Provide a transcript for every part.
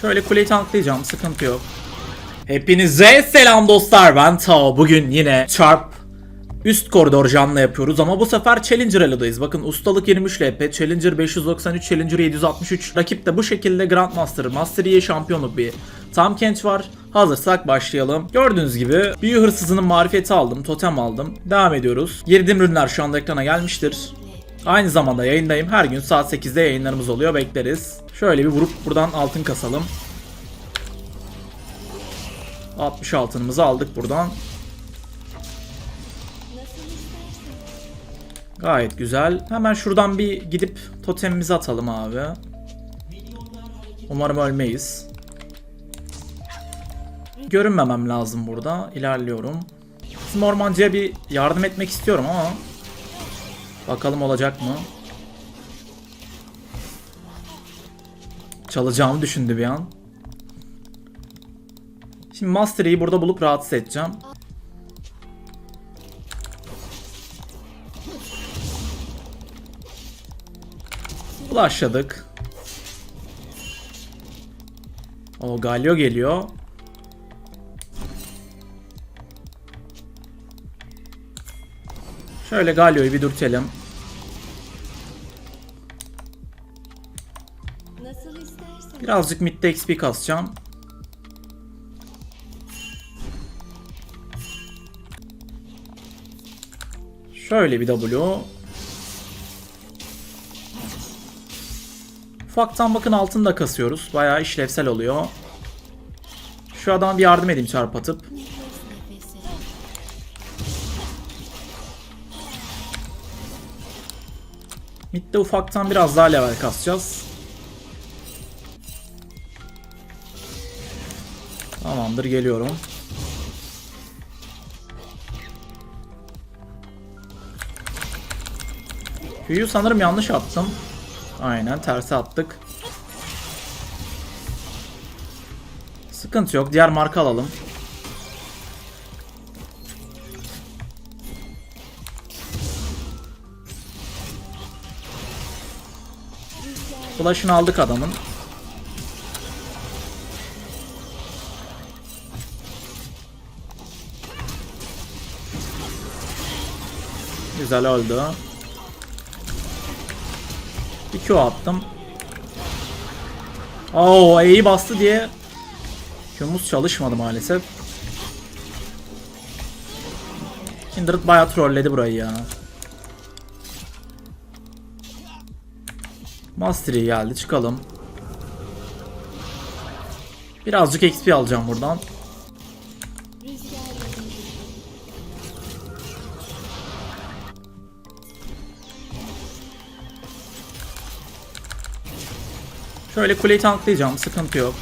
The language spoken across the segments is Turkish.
Şöyle kuleyi tanklayacağım. Sıkıntı yok. Hepinize selam dostlar. Ben Tao. Bugün yine çarp üst koridor canlı yapıyoruz ama bu sefer Challenger Elo'dayız. Bakın ustalık 23 LP, Challenger 593, Challenger 763. Rakip de bu şekilde Grandmaster, Master Yi şampiyonluk bir Tam Kench var. Hazırsak başlayalım. Gördüğünüz gibi büyü hırsızının marifeti aldım, totem aldım. Devam ediyoruz. Girdiğim ürünler şu anda ekrana gelmiştir. Aynı zamanda yayındayım. Her gün saat 8'de yayınlarımız oluyor. Bekleriz. Şöyle bir vurup buradan altın kasalım. 60 altınımızı aldık buradan. Gayet güzel. Hemen şuradan bir gidip totemimizi atalım abi. Umarım ölmeyiz. Görünmemem lazım burada. İlerliyorum. Bizim ormancıya bir yardım etmek istiyorum ama bakalım olacak mı? Çalacağımı düşündü bir an. Şimdi Master Yi'yi burada bulup rahatsız edeceğim. Ulaşladık. O Galio geliyor. Şöyle Galio'yu bir dürtelim. Birazcık midde XP kasacağım. Şöyle bir W. Ufaktan bakın altını da kasıyoruz. Bayağı işlevsel oluyor. Şu adama bir yardım edeyim çarp atıp. Midde ufaktan biraz daha level kasacağız. Tamamdır geliyorum. Q'yu sanırım yanlış attım. Aynen tersi attık. Sıkıntı yok. Diğer marka alalım. Flash'ını aldık adamın. Güzel öldü. Bir Q attım. Oo E'yi bastı diye Q'muz çalışmadı maalesef. Kindred bayağı trolledi burayı ya. Mastery geldi çıkalım. Birazcık XP alacağım buradan. Şöyle kuleyi tanklayacağım sıkıntı yok.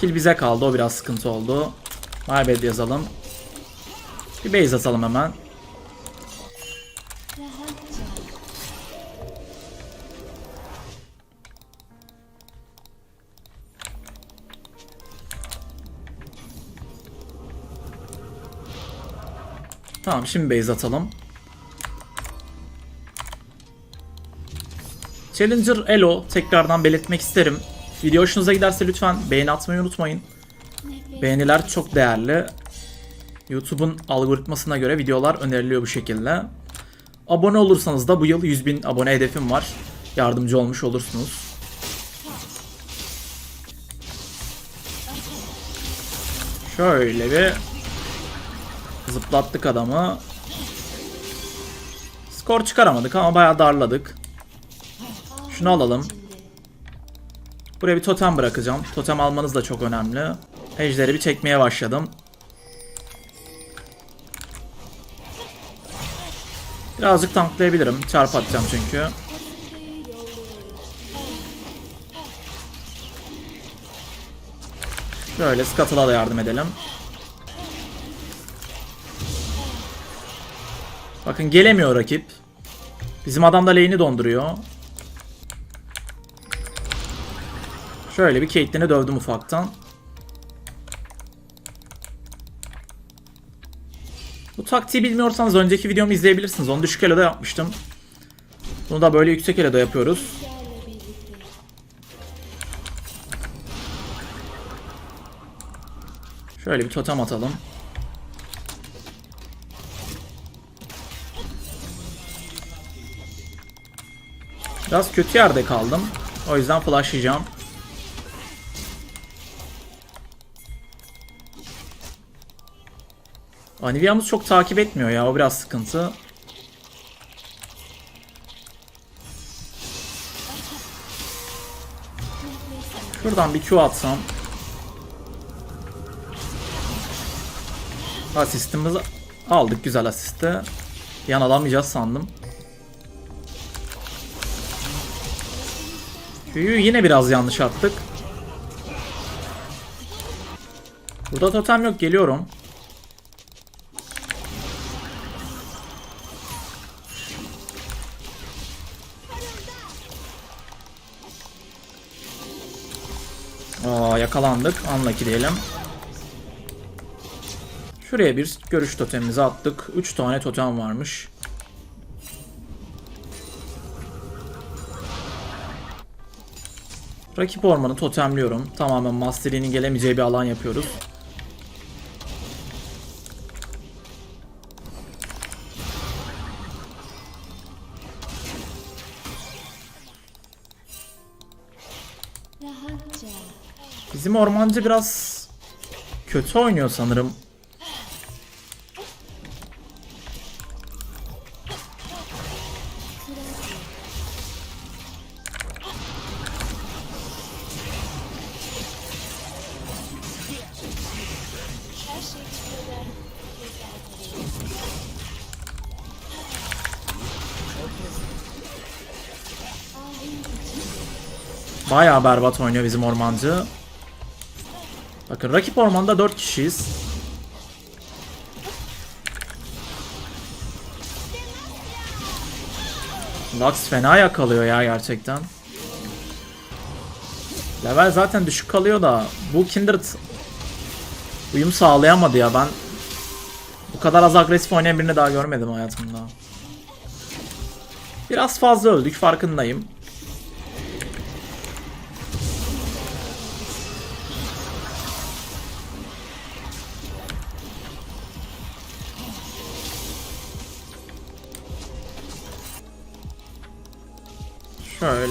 Kill bize kaldı o biraz sıkıntı oldu. My bad yazalım. Bir base atalım hemen. Tamam şimdi base atalım. Challenger Elo tekrardan belirtmek isterim. Video hoşunuza giderse lütfen beğeni atmayı unutmayın. Beğeniler çok değerli. YouTube'un algoritmasına göre videolar öneriliyor bu şekilde. Abone olursanız da bu yıl 100.000 abone hedefim var. Yardımcı olmuş olursunuz. Şöyle bir zıplattık adamı. Skor çıkaramadık ama bayağı darladık. Şunu alalım. Buraya bir totem bırakacağım. Totem almanız da çok önemli. Ejderi bir çekmeye başladım. Birazcık tanklayabilirim. Çarp atacağım çünkü. Şöyle Scuttle'a da yardım edelim. Bakın gelemiyor rakip. Bizim adam da lane'i donduruyor. Şöyle bir Caitlyn'i dövdüm ufaktan. Bu taktiği bilmiyorsanız önceki videomu izleyebilirsiniz. Onu düşük elo'da yapmıştım. Bunu da böyle yüksek elo'da yapıyoruz. Şöyle bir totem atalım. Biraz kötü yerde kaldım. O yüzden flashlayacağım. Anivia'mız çok takip etmiyor ya. O biraz sıkıntı. Şuradan bir Q atsam. Asistimizi aldık güzel asiste. Yan alamayacağız sandım. Q'yu yine biraz yanlış attık. Burada totem yok geliyorum. Aa yakalandık. Unlucky diyelim. Şuraya bir görüş totemimizi attık. 3 tane totem varmış. Rakip ormanı totemliyorum. Tamamen Mastery'nin gelemeyeceği bir alan yapıyoruz. Bizim ormancı biraz kötü oynuyor sanırım. Bayağı berbat oynuyor bizim ormancı. Bakın rakip ormanda 4 kişiyiz. Lux fena yakalıyor ya gerçekten. Level zaten düşük kalıyor da bu Kindred uyum sağlayamadı ya ben bu kadar az agresif oynayan birini daha görmedim hayatımda. Biraz fazla öldük farkındayım.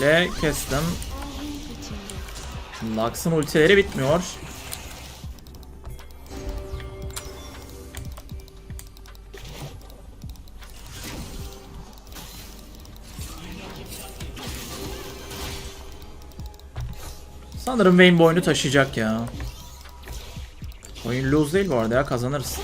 Şöyle kestim. Lux'ın ultileri bitmiyor. Sanırım Vayne bu oyunu taşıyacak ya. Oyun lose değil bu arada ya kazanırız.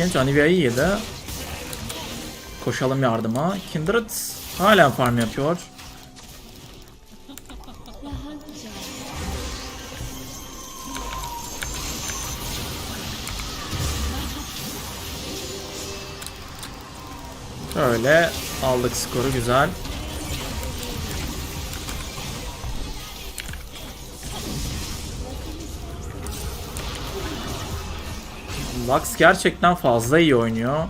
Kench Anivia'yı yedi. Koşalım yardıma. Kindred hala farm yapıyor. Şöyle aldık skoru güzel. Lux gerçekten fazla iyi oynuyor.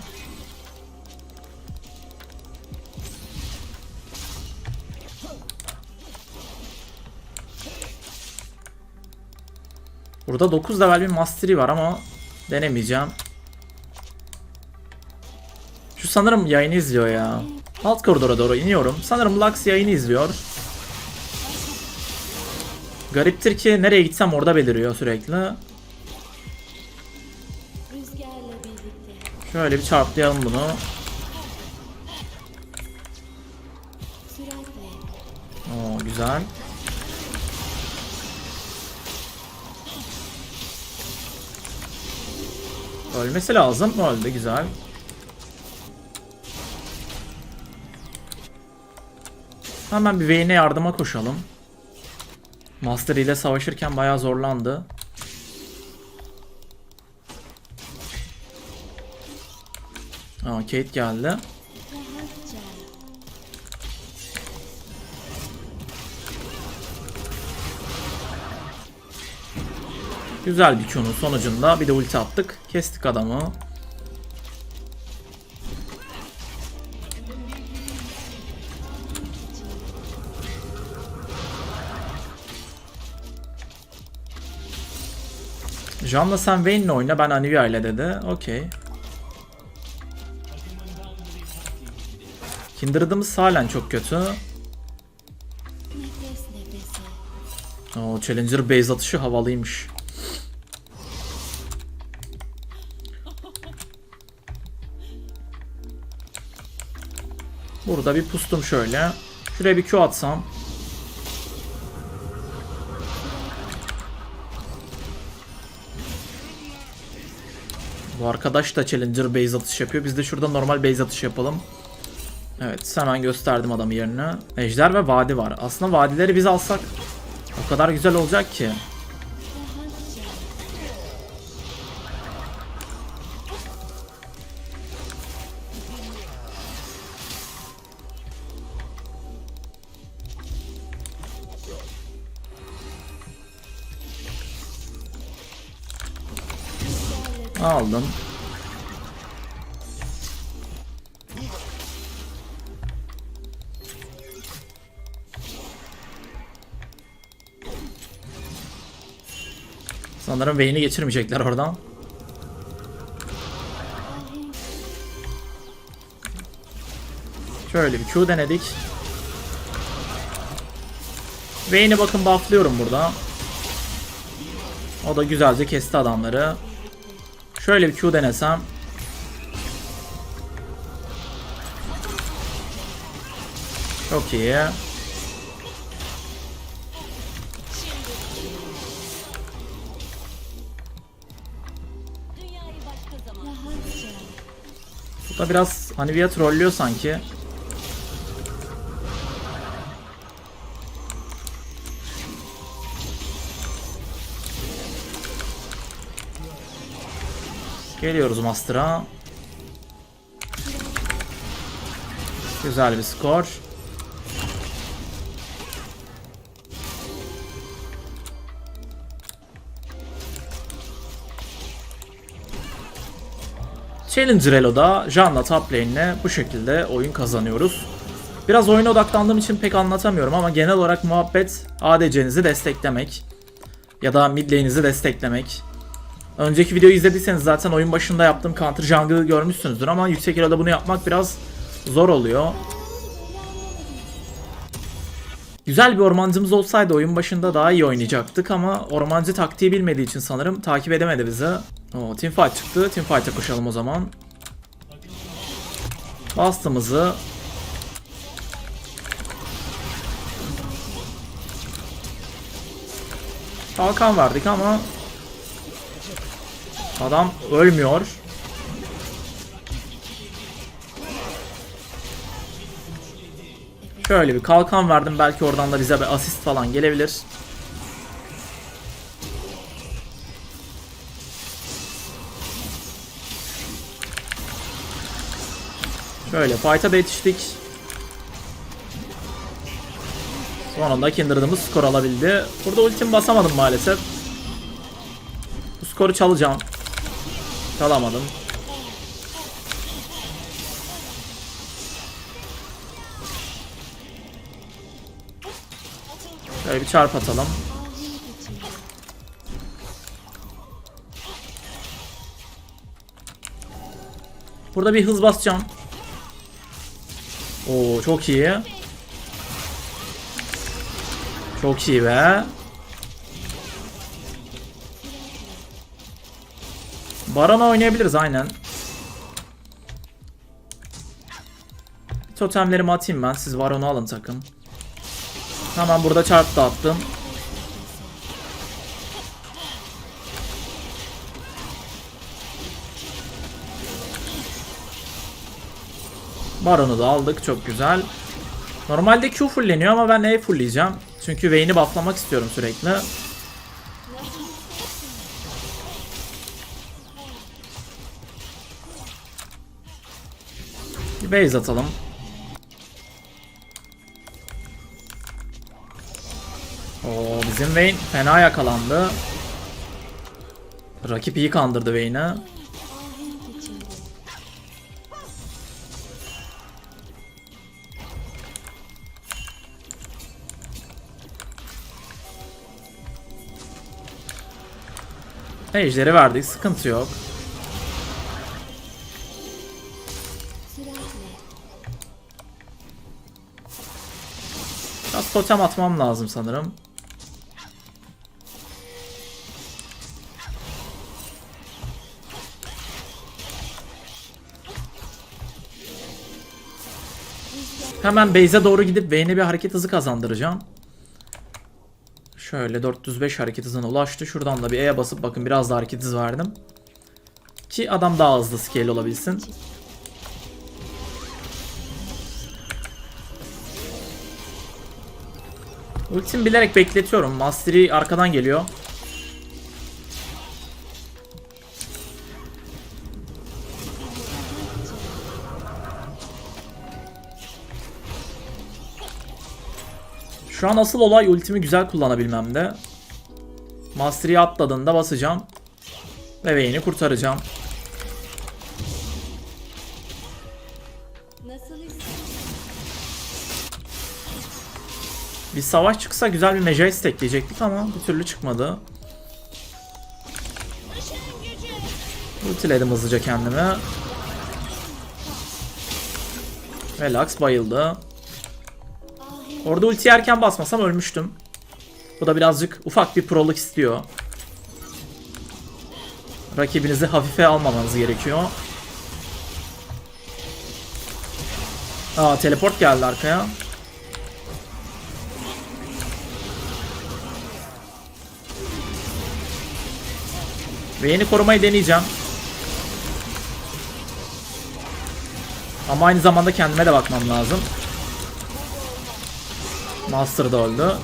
Burada 9 level bir mastery var ama denemeyeceğim. Şu sanırım yayını izliyor ya. Alt koridora doğru iniyorum. Sanırım Lux yayını izliyor. Gariptir ki nereye gitsem orada beliriyor sürekli. Şöyle bir çarplayalım bunu. Oo güzel. Ölmesi lazım. Öldü güzel. Hemen bir Vayne'e yardıma koşalım. Master ile savaşırken bayağı zorlandı. Tamam Kate geldi. Güzel bir Q'nun sonucunda bir de ulti attık. Kestik adamı. Jan'la sen Vayne'le oyna ben Anivia ile dedi. Okey. Kindred'ımız halen çok kötü. Nefes nefese. O Challenger base atışı havalıymış. Burada bir pustum şöyle. Şuraya bir Q atsam. Bu arkadaş da Challenger base atış yapıyor. Biz de şurada normal base atış yapalım. Evet hemen gösterdim adamı yerine. Ejder ve vadi var. Aslında vadileri biz alsak o kadar güzel olacak ki. Aldım. Sanırım Vayne'i geçirmeyecekler oradan. Şöyle bir Q denedik. Vayne'i bakın bufflıyorum burada. O da güzelce kesti adamları. Şöyle bir Q denesem. Çok iyi. Da biraz Anivia trollüyor sanki. Geliyoruz Master'a. Güzel bir skor. Challenger Elo'da Jan'la top lane'le bu şekilde oyun kazanıyoruz. Biraz oyuna odaklandığım için pek anlatamıyorum ama genel olarak muhabbet ADC'nizi desteklemek ya da mid lane'inizi desteklemek. Önceki videoyu izlediyseniz zaten oyun başında yaptığım counter jungle'ı görmüşsünüzdür ama yüksek elo'da bunu yapmak biraz zor oluyor. Güzel bir ormancımız olsaydı oyun başında daha iyi oynayacaktık ama ormancı taktiği bilmediği için sanırım takip edemedi bizi. Oo, teamfight çıktı. Teamfight'a koşalım o zaman. Bastığımızı Kalkan verdik ama Adam ölmüyor. Şöyle bir kalkan verdim belki oradan da bize bir asist falan gelebilir. Şöyle fight'a da yetiştik. Sonunda Kindred'ımız skor alabildi. Burada ultim basamadım maalesef. Bu skoru çalacağım. Çalamadım. Şöyle bir çarp atalım. Burada bir hız basacağım. Oo çok iyi. Çok iyi be. Baron'a oynayabiliriz aynen. Totemlerimi atayım ben. Siz Baron'u alın takım. Hemen burada çarp da attım. Baron'u da aldık. Çok güzel. Normalde Q fullleniyor ama ben E fullleyeceğim. Çünkü Vayne'i bufflamak istiyorum sürekli. Bir base atalım. Oo bizim Vayne fena yakalandı. Rakip iyi kandırdı Vayne'i. Ejderi verdik sıkıntı yok. Biraz totem atmam lazım sanırım. Hemen base'e doğru gidip Vayne'e bir hareket hızı kazandıracağım. Şöyle 405 hareket hızına ulaştı. Şuradan da bir E'ye basıp bakın biraz daha hareket hızı verdim. Ki adam daha hızlı scale olabilsin. Ultimi bilerek bekletiyorum. Mastery arkadan geliyor. Şu an asıl olay ultimi güzel kullanabilmemde. Mastery'i atladığında basacağım. Ve Vayne'i kurtaracağım. Bir savaş çıksa güzel bir Mejai stackleyecektik ama bir türlü çıkmadı. Ultiledim hızlıca kendimi. Relax bayıldı. Orada ulti erken basmasam ölmüştüm. Bu da birazcık ufak bir proluk istiyor. Rakibinizi hafife almamanız gerekiyor. Aa teleport geldi arkaya. Ve yeni korumayı deneyeceğim. Ama aynı zamanda kendime de bakmam lazım. Master da öldü.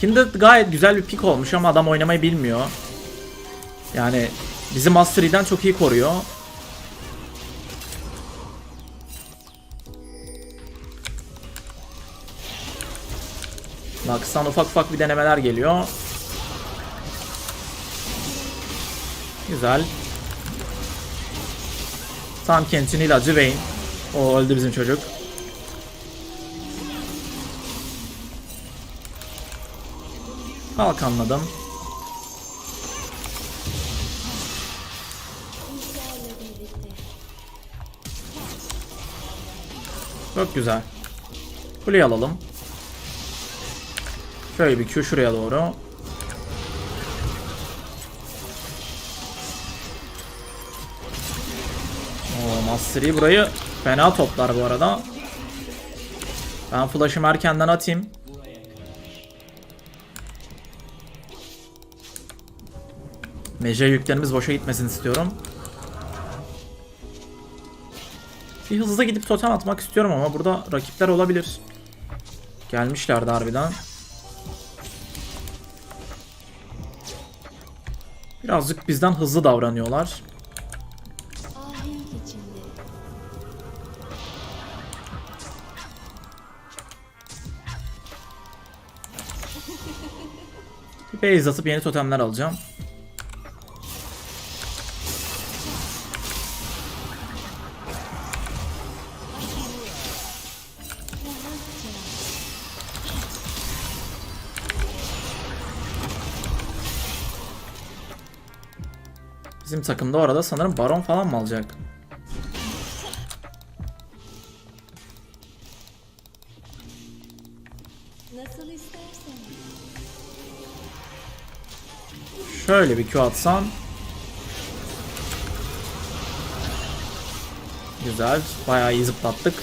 Kindred gayet güzel bir pick olmuş ama adam oynamayı bilmiyor. Yani bizi Mastery'den çok iyi koruyor. Lux'tan ufak ufak bir denemeler geliyor. Güzel. Tam Kent'in ilacı Vayne. O öldü bizim çocuk. Kalkanladım. Çok güzel. Kuleyi alalım. Şöyle bir Q şuraya doğru. Mastery burayı fena toplar bu arada. Ben flash'ımı erkenden atayım. Meje yüklerimiz boşa gitmesin istiyorum. Bir hızlı gidip totem atmak istiyorum ama burada rakipler olabilir. Gelmişlerdi harbiden. Birazcık bizden hızlı davranıyorlar. Bir base atıp yeni totemler alacağım. Bizim takımda orada sanırım baron falan mı alacak? Şöyle bir Q atsan. Güzel. Bayağı iyi zıplattık.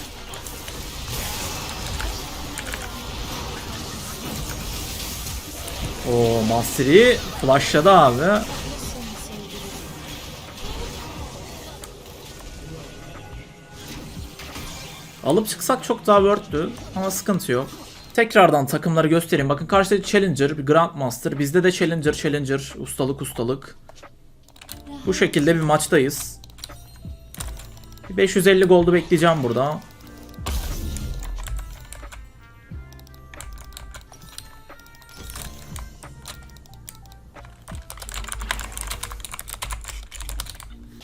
O Mastery flashladı abi. Alıp çıksak çok daha worth'tü ama sıkıntı yok. Tekrardan takımları göstereyim. Bakın karşıda Challenger, bir Grandmaster. Bizde de Challenger, Challenger, ustalık, ustalık. Bu şekilde bir maçtayız. Bir 550 goldu bekleyeceğim burada.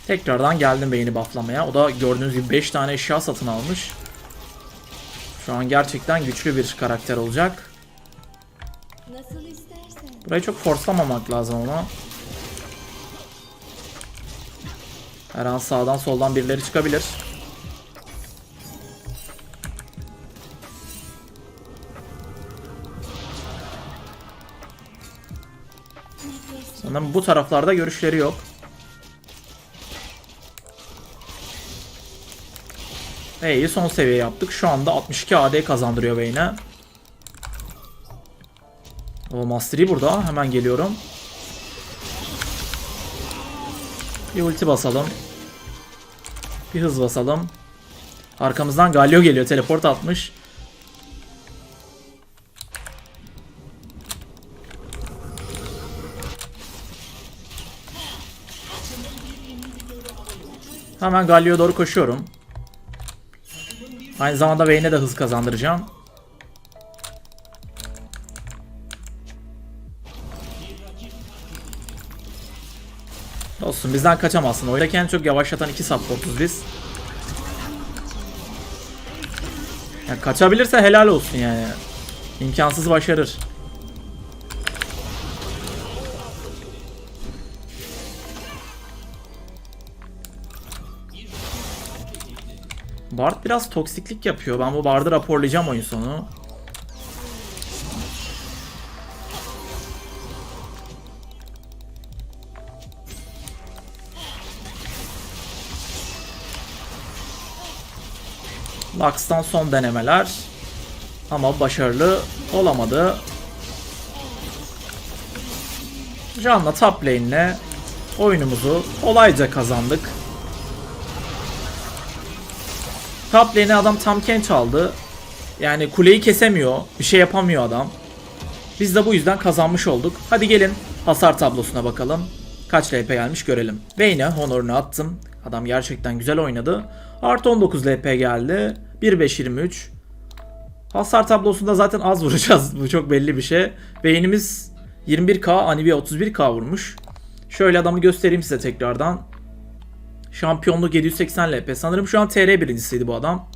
Tekrardan geldim beyni bufflamaya. O da gördüğünüz gibi 5 tane eşya satın almış. Şu an gerçekten güçlü bir karakter olacak. Burayı çok forslamamak lazım ama. Her an sağdan soldan birileri çıkabilir. Sanırım bu taraflarda görüşleri yok. E'yi son seviye yaptık. Şu anda 62 AD kazandırıyor Vayne'e. O Mastery burada. Hemen geliyorum. Bir ulti basalım. Bir hız basalım. Arkamızdan Galio geliyor. Teleport atmış. Hemen Galio'ya doğru koşuyorum. Aynı zamanda Vayne'e de hız kazandıracağım. Olsun bizden kaçamazsın. Oynarken en çok yavaşlatan iki supportuz biz. Ya kaçabilirse helal olsun yani. İmkansız başarır. Bard biraz toksiklik yapıyor. Ben bu Bard'ı raporlayacağım oyun sonu. Lux'tan son denemeler. Ama başarılı olamadı. Can'la top lane'le oyunumuzu kolayca kazandık. Top lane'e adam tam kenç aldı. Yani kuleyi kesemiyor. Bir şey yapamıyor adam. Biz de bu yüzden kazanmış olduk. Hadi gelin hasar tablosuna bakalım. Kaç LP gelmiş görelim. Vayne'e honorunu attım. Adam gerçekten güzel oynadı. Artı 19 LP geldi. 1-5-23. Hasar tablosunda zaten az vuracağız. Bu çok belli bir şey. Vayne'imiz 21k, Anivia 31k vurmuş. Şöyle adamı göstereyim size tekrardan. Şampiyonluk 780 LP. Sanırım şu an TR birincisiydi bu adam.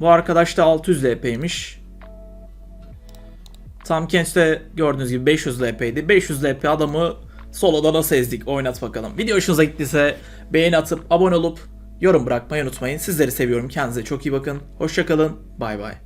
Bu arkadaş da 600 LP'ymiş. Tam Kench'te gördüğünüz gibi 500 LP'ydi. 500 LP adamı soloda nasıl ezdik oynat bakalım. Video hoşunuza gittiyse beğeni atıp abone olup yorum bırakmayı unutmayın. Sizleri seviyorum. Kendinize çok iyi bakın. Hoşçakalın. Bay bay.